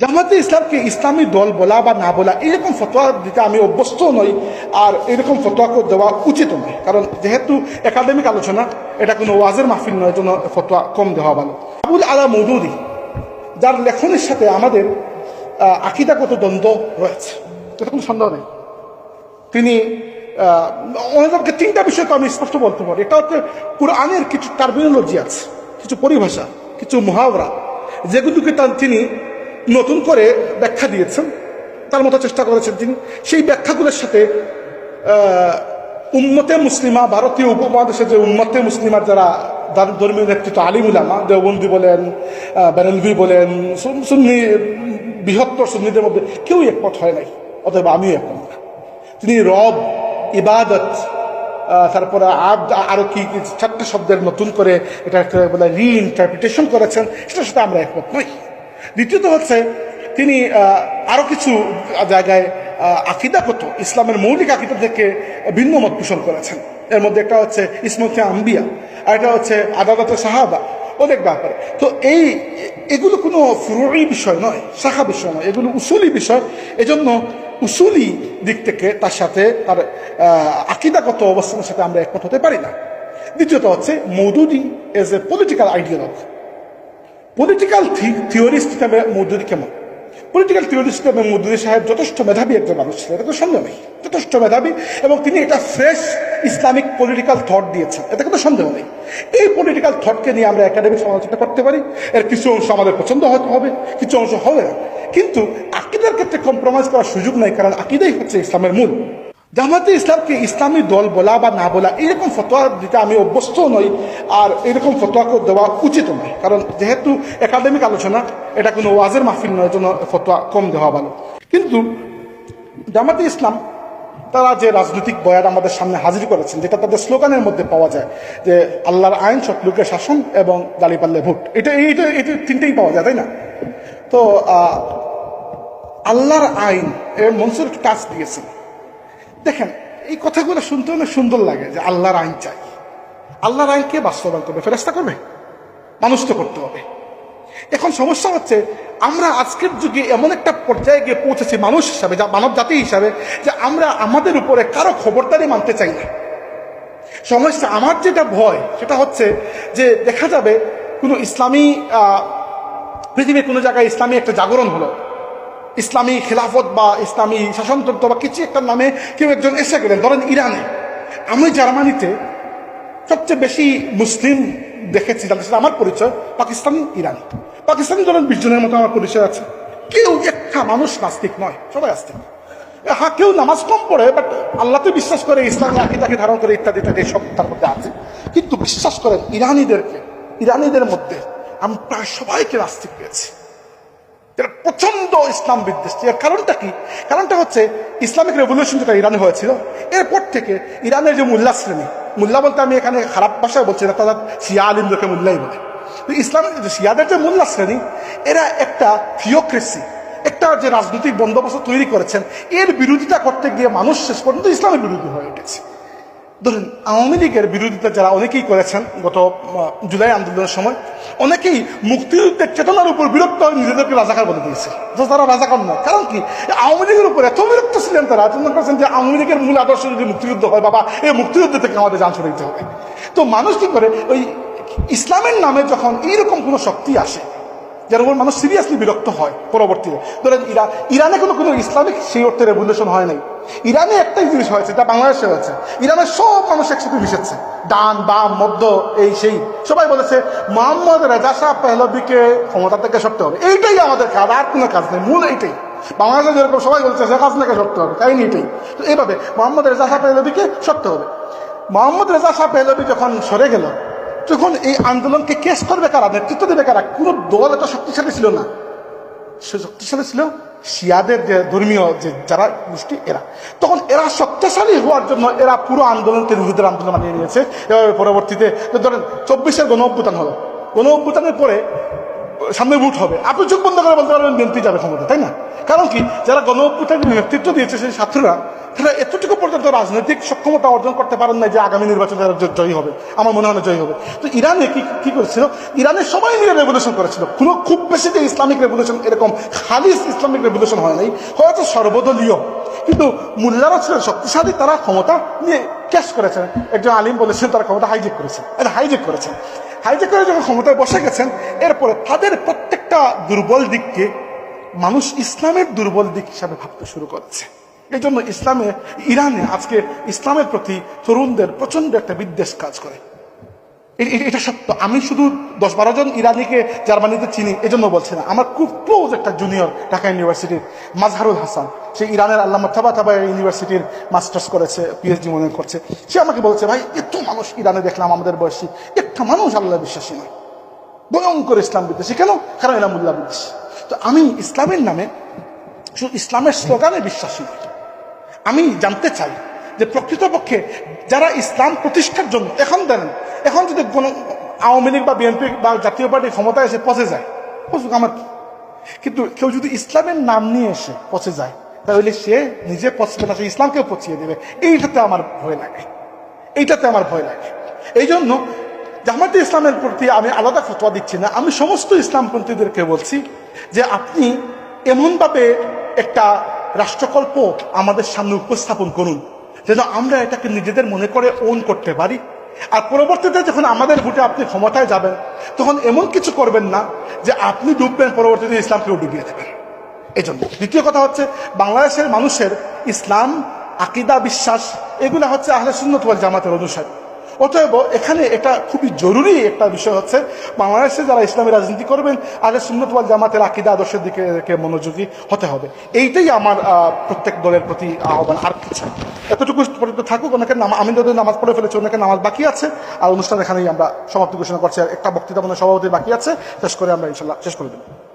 জামাতে ইসলামকে ইসলামী দল বলা বা না বলা, এইরকম ফতোয়া দিতে আমি অভ্যস্ত নই আর এরকম ফতোয়াকে দেওয়া উচিত নয়। কারণ যেহেতু একাডেমিক আলোচনা, এটা কোনো ওয়াজের মাহফিল নয় জন্য ফতোয়া কম দেওয়া ভালো। আবুল আলা মৌদুদি, যার লেখনের সাথে আমাদের আকিদাগত দ্বন্দ্ব রয়েছে। এটা কোনো সন্দেহ নেই। তিনি অনেককে তিনটা বিষয়কে আমি স্পষ্ট বলতে পারি। এটা হচ্ছে কোরআনের কিছু টার্মিনোলজি আছে, কিছু পরিভাষা, কিছু মহাবরা যেগুলোকে তিনি নতুন করে ব্যাখ্যা দিয়েছেন। তার মতো চেষ্টা করেছেন তিনি। সেই ব্যাখ্যাগুলোর সাথে আহ, উম্মতে মুসলিমা ভারতীয় উপমহাদেশে যে উম্মতে মুসলিমার যারা ধর্মীয় নেতৃত্ব আলিম উলামা দেওবন্দি বলেন বেরেলভি বলেন সুন- সুন্নি বৃহত্তর সুন্নিদের মধ্যে কেউ একমত হয় নাই অতএব আমিও একমত না। তিনি রব ইবাদত তারপরে আব্দ আরও কি চারটে শব্দের নতুন করে এটা একটা বলে রিইন্টারপ্রিটেশন করেছেন সেটার সাথে আমরা একমত নই। দ্বিতীয়ত হচ্ছে তিনি আহ, আরও কিছু জায়গায় আকিদাগত ইসলামের মৌলিক আকিদা থেকে ভিন্ন মত পোষণ করেছেন। এর মধ্যে একটা হচ্ছে ইসমতে আম্বিয়া আর একটা হচ্ছে আদালত সাহাবা। অনেক ব্যাপারে। তো এই এগুলো কোনো ফুরুই বিষয় নয় শাখা বিষয় নয় এগুলো উসুলি বিষয়। এজন্য উসুলি দিক থেকে তার সাথে তার আকিদাগত অবস্থানের সাথে আমরা একমত হতে পারি না। দ্বিতীয়ত হচ্ছে Maududi as a political ideologue political theorist হিসাবে মৌদুদি কেমন? পলিটিক্যাল থিওরিস্ট হিসাবে মৌদুদি সাহেব যথেষ্ট মেধাবী একজন মানুষ ছিলেন, এটা কোনো সন্দেহ নেই যথেষ্ট মেধাবী এবং তিনি একটা ফ্রেশ ইসলামিক পলিটিক্যাল থট দিয়েছেন এতে কোনো সন্দেহ নেই এই পলিটিক্যাল থটকে নিয়ে আমরা একাডেমিক সমালোচনা করতে পারি, এর কিছু অংশ আমাদের পছন্দ হয়তো হবে, কিছু অংশ হবে কিন্তু আকিদার ক্ষেত্রে কম্প্রোমাইজ করার সুযোগ নাই, কারণ আকিদাই হচ্ছে ইসলামের মূল। জামাতে ইসলামকে ইসলামী দল বলা বা না বলা এরকম ফতোয়া দিতে আমি অভ্যস্ত নই আর এরকম ফতোয়াকে দেওয়া উচিত নয়। কারণ যেহেতু একাডেমিক আলোচনা, এটা কোনো ওয়াজের মাহফিল নয়, জন্য ফতোয়া কম দেওয়া ভালো। কিন্তু জামাতে ইসলাম, তারা যে রাজনৈতিক বয়ান আমাদের সামনে হাজির করেছেন, যেটা তাদের স্লোগানের মধ্যে পাওয়া যায়, যে আল্লাহর আইন সৎলোকের শাসন এবং দালিপাল্লে ভোট। এটা এইটা এটা তিনটেই পাওয়া যায়, তাই না? তো আল্লাহর আইন এর মনসুর কাজ দিয়েছেন। দেখেন, এই কথাগুলো শুনতে অনেক সুন্দর লাগে যে আল্লাহর আইন চাই। আল্লাহর আইন কে বাস্তবায়ন করবে? ফেরেস্তা করবে? মানুষ তো করতে হবে। এখন সমস্যা হচ্ছে, আমরা আজকের যুগে এমন একটা পর্যায়ে গিয়ে পৌঁছেছি মানুষ হিসাবে, যা মানব জাতি হিসাবে, যে আমরা আমাদের উপরে কারও খবরদারি মানতে চাই না। সমস্যা আমার যেটা ভয়, সেটা হচ্ছে যে দেখা যাবে কোনো ইসলামী পৃথিবীর কোনো জায়গায় ইসলামী একটা জাগরণ হলো। ইসলামী খেলাফত বা ইসলামী শাসনতন্ত্র বা কিছু একটা নামে কেউ একজন এসে গেলেন, ধরেন ইরানে। আমি জার্মানিতে সবচেয়ে বেশি মুসলিম দেখেছি তাদের সাথে আমার পরিচয়, পাকিস্তান, ইরান। পাকিস্তানি ধরেন বিশ জনের মতো আমার পরিচয় আছে। কেউ একটা মানুষ নাস্তিক নয়, সবাই আস্তিক। হ্যাঁ কেউ নামাজ কম পড়ে বাট আল্লাহতে বিশ্বাস করে, ইসলাম আকিদাকে ধারণ করে ইত্যাদি ইত্যাদি সব তার মধ্যে আছে। কিন্তু বিশ্বাস করেন ইরানিদেরকে, ইরানিদের মধ্যে আমি প্রায় সবাইকে নাস্তিক পেয়েছি। এরা প্রচণ্ড ইসলাম বিদ্বেষী। এর কারণটা কি? কারণটা হচ্ছে ইসলামিক রেভলিউশন যেটা ইরানে হয়েছিল, এরপর থেকে ইরানের যে মোল্লা শ্রেণি, মোল্লা বলতে আমি এখানে খারাপ ভাষায় বলছি না, তারা শিয়া আলিমদেরকে মোল্লাই বলে। যে শিয়াদের যে মোল্লা শ্রেণি, এরা একটা থিওক্রেসি একটা যে রাজনৈতিক বন্দোবস্ত তৈরি করেছেন, এর বিরোধিতা করতে গিয়ে মানুষ শেষ পর্যন্ত ইসলামের বিরোধী হয়ে উঠেছে। ধরেন, আওয়ামী লীগের বিরোধিতা যারা অনেকেই করেছেন গত জুলাই আন্দোলনের সময়, অনেকেই মুক্তিযুদ্ধের চেতনার উপর বিরক্ত হয়ে নিজেদেরকে রাজাকার বলে দিয়েছে। তারা রাজাকার নয়। কারণ কি? আওয়ামী লীগের উপর এত বিরক্ত ছিলেন তারা মনে করছেন যে আওয়ামী লীগের মূল আদর্শ যদি মুক্তিযুদ্ধ হয়, বাবা, এই মুক্তিযুদ্ধ থেকে আমাদের যান দিতে হবে। তো মানুষ কি করে? ওই ইসলামের নামে যখন এইরকম কোনো শক্তি আসে যার উপর মানুষ সিরিয়াসলি বিরক্ত হয় পরবর্তীতে। ধরেন ইরা, ইরানে কোনো কোনো ইসলামিক সেই অর্থে রেভলিউশন হয় নাই। ইরানে একটাই জিনিস হয়েছে, এটা বাংলাদেশে হয়েছে। ইরানের সব মানুষ একসাথে মিশেছে। ডান, বাম, মধ্য, এই, সেই। সবাই বলেছে, মোহাম্মদ রেজা শাহ পেহলবিকে ক্ষমতা থেকে সরতে হবে। এইটাই আমাদের কাজ, আর কোনো কাজ নেই, মূল এইটাই। বাংলাদেশে যেরকম সবাই বলছে, শেখ হাসিনাকে সরতে হবে কাহিনী এটাই তো এইভাবে, মোহাম্মদ রেজা শাহ পেহলবিকে সরতে হবে। মোহাম্মদ রেজা শাহ পেহলবি যখন সরে গেল তখন এই আন্দোলনকে কেস করবে কারা, নেতৃত্ব দেবে কারা, কোনো দল এত শক্তিশালী ছিল না। সে শক্তিশালী ছিল শিয়াদের যে ধর্মীয় যে যারা গোষ্ঠী, এরা। তখন এরা শক্তিশালী হওয়ার জন্য এরা পুরো আন্দোলনকে নিজেদের আন্দোলন মানিয়ে নিয়েছে। এভাবে পরবর্তীতে ধরেন চব্বিশের গণ অভ্যুত্থান হলো গণ অভ্যুত্থানের পরে সামনে ভোট হবে। আপনি চোখ বন্ধ করে বলতে পারবেন, বিএনপি যাবে ক্ষমতা তাই না? কারণ কি যারা গণ নেতৃত্ব দিয়েছে সেই ছাত্ররা, তারা এতটুকু পর্যন্ত রাজনৈতিক সক্ষমতা অর্জন করতে পারেন না যে আগামী নির্বাচনে জয়ী হবে। আমার মনে হয় জয়ী হবে। তো ইরানে কি কি করেছিল? ইরানে সবাই মিলে রেভলিউশন করেছিল। কোনো, খুব বেশি যে ইসলামিক রেভলিউশন এরকম খালিস ইসলামিক রেভলিউশন হয় নাই, হয়তো সর্বদলীয়। কিন্তু মোল্লারা ছিলেন শক্তিশালী, তারা ক্ষমতা নিয়ে ক্যাশ করেছেন। একজন আলিম বলেছেন, তারা ক্ষমতা হাইজেক করেছেন। এটা হাইজেক করেছেন। হাইজেক করে যখন ক্ষমতায় বসে গেছেন, এরপরে তাদের প্রত্যেকটা দুর্বল দিককে মানুষ ইসলামের দুর্বল দিক হিসাবে ভাবতে শুরু করেছে। এই জন্য ইসলামে, ইরানে আজকে ইসলামের প্রতি তরুণদের প্রচণ্ড একটা বিদ্বেষ কাজ করে। এটা সত্য। আমি শুধু দশ বারো জন ইরানিকে জার্মানিতে চিনি, এজন্য বলছি না। আমার খুব ক্লোজ একটা জুনিয়র ঢাকা ইউনিভার্সিটির মাজহারুল হাসান। সে ইরানের আল্লামা থাবা থাবা ইউনিভার্সিটির মাস্টার্স করেছে পিএইচডি মনে করছে। সে আমাকে বলছে, ভাই, এত মানুষ ইরানে দেখলাম আমাদের বয়সী। একটা মানুষ আল্লাহ বিশ্বাসী নয়। ভয়ঙ্কর ইসলাম বিদ্বেষী। কেন? কারণ এরা মুল্লা বিদ্বেষী। তো আমি ইসলামের নামে শুধু ইসলামের স্লোগানে বিশ্বাসী নই। আমি জানতে চাই যে প্রকৃতপক্ষে যারা ইসলাম প্রতিষ্ঠার জন্য এখন দেন এখন যদি কোনো আওয়ামী লীগ বা বিএনপি বা জাতীয় পার্টি ক্ষমতায় এসে পচে যায়, পচুক আমার? কিন্তু কেউ যদি ইসলামের নাম নিয়ে এসে পচে যায়, তাহলে সে নিজে পচবে না, সে ইসলামকেও পচিয়ে দেবে। এইটাতে আমার ভয় লাগে। এইটাতে আমার ভয় লাগে। এই জন্য জামাতে ইসলামের প্রতি আমি আলাদা ফতোয়া দিচ্ছি না। আমি সমস্ত ইসলামপন্থীদেরকে বলছি যে আপনি এমনভাবে একটা রাষ্ট্রকল্প আমাদের সামনে উপস্থাপন করুন, যেন আমরা এটাকে নিজেদের মনে করে ওন করতে পারি। আর পরবর্তীতে যখন আমাদের ভোটে আপনি ক্ষমতায় যাবেন, তখন এমন কিছু করবেন না যে আপনি ডুববেন, পরবর্তীতে ইসলামকেও ডুবিয়ে দেবেন। এই জন্য দ্বিতীয় কথা হচ্ছে, বাংলাদেশের মানুষের ইসলাম, আকিদা, বিশ্বাস, এগুলো হচ্ছে আহলে সুন্নত জামাতের অনুসারী। অতএব এখানে এটা খুবই জরুরি একটা বিষয় হচ্ছে, বাংলাদেশে যারা ইসলামী রাজনীতি করবেন আগে সুন্নতওয়াল জামাতের আকিদা আদর্শের দিকে মনোযোগী হতে হবে। এইটাই আমার প্রত্যেক দলের প্রতি আহ্বান। আর কিছু এতটুকু পর্যন্ত থাকুক নামা- আমি যদি নামাজ পড়ে ফেলেছি, অনেকে নামাজ বাকি আছে। আর অনুষ্ঠান এখানেই আমরা সমাপ্তি ঘোষণা করছি। আর একটা বক্তৃতা মনে সভাপতি বাকি আছে। শেষ করে আমরা ইনশাল্লাহ শেষ করে দেবো।